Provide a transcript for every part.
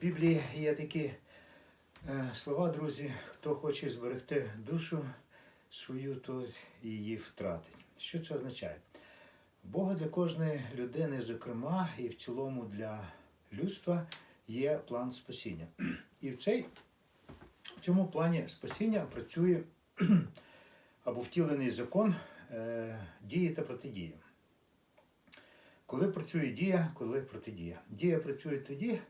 Біблії є такі е, слова, друзі, хто хоче зберегти душу свою, то її втратить. Що це означає? Бога для кожної людини, зокрема, і в цілому для людства є план спасіння. І в, цей, в цьому плані спасіння працює або втілений закон е, дії та протидії. Коли працює дія, коли протидія. Дія працює тоді,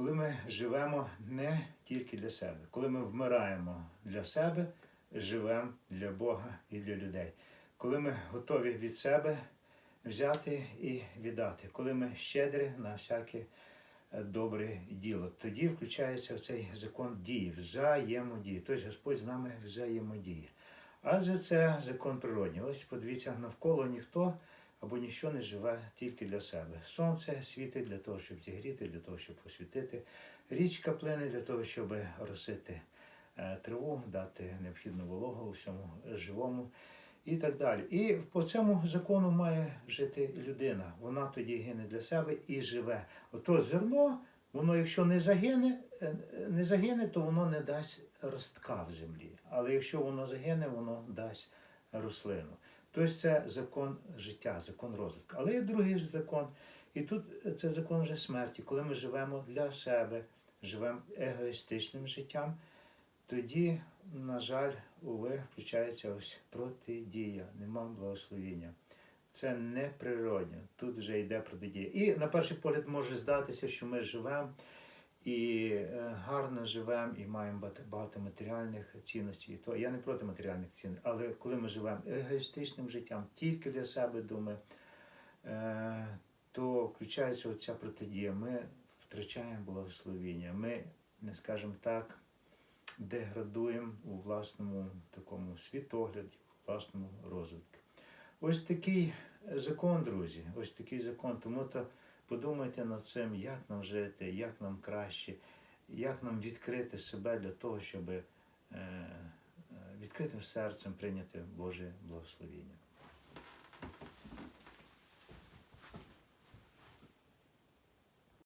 коли ми живемо не тільки для себе, коли ми вмираємо для себе, живемо для Бога і для людей. Коли ми готові від себе взяти і віддати, коли ми щедрі на всяке е, добре діло, тоді включається цей закон дії, взаємодії. Тобто Господь з нами взаємодіє. Адже це закон природній. Ось подивіться, навколо ніхто або ніщо не живе тільки для себе. Сонце світить для того, щоб зігріти, для того, щоб освітити. Річка плине для того, щоб росити е, траву, дати необхідну вологу всьому живому і так далі. І по цьому закону має жити людина. Вона тоді гине для себе і живе. Ото зерно, воно, якщо не загине, е, не загине, то воно не дасть ростка в землі. Але якщо воно загине, воно дасть рослину. Тобто це закон життя, закон розвитку. Але є другий закон. І тут це закон вже смерті. Коли ми живемо для себе, живемо егоїстичним життям, тоді, на жаль, уви включається ось протидія, нема благословіння. Це неприродньо. Тут вже йде протидія. І на перший погляд може здатися, що ми живемо і е, гарно живемо, і маємо багато- матеріальних цінностей. То я не проти матеріальних цінностей, але коли ми живемо егоїстичним життям, тільки для себе думаємо, е, то включається оця протидія. Ми втрачаємо благословіння. Ми, не скажемо так, деградуємо у власному такому світогляді, у власному розвитку. Ось такий закон, друзі, ось такий закон. Тому то подумайте над цим, як нам жити, як нам краще, як нам відкрити себе для того, щоб е, е, відкритим серцем прийняти Боже благословіння.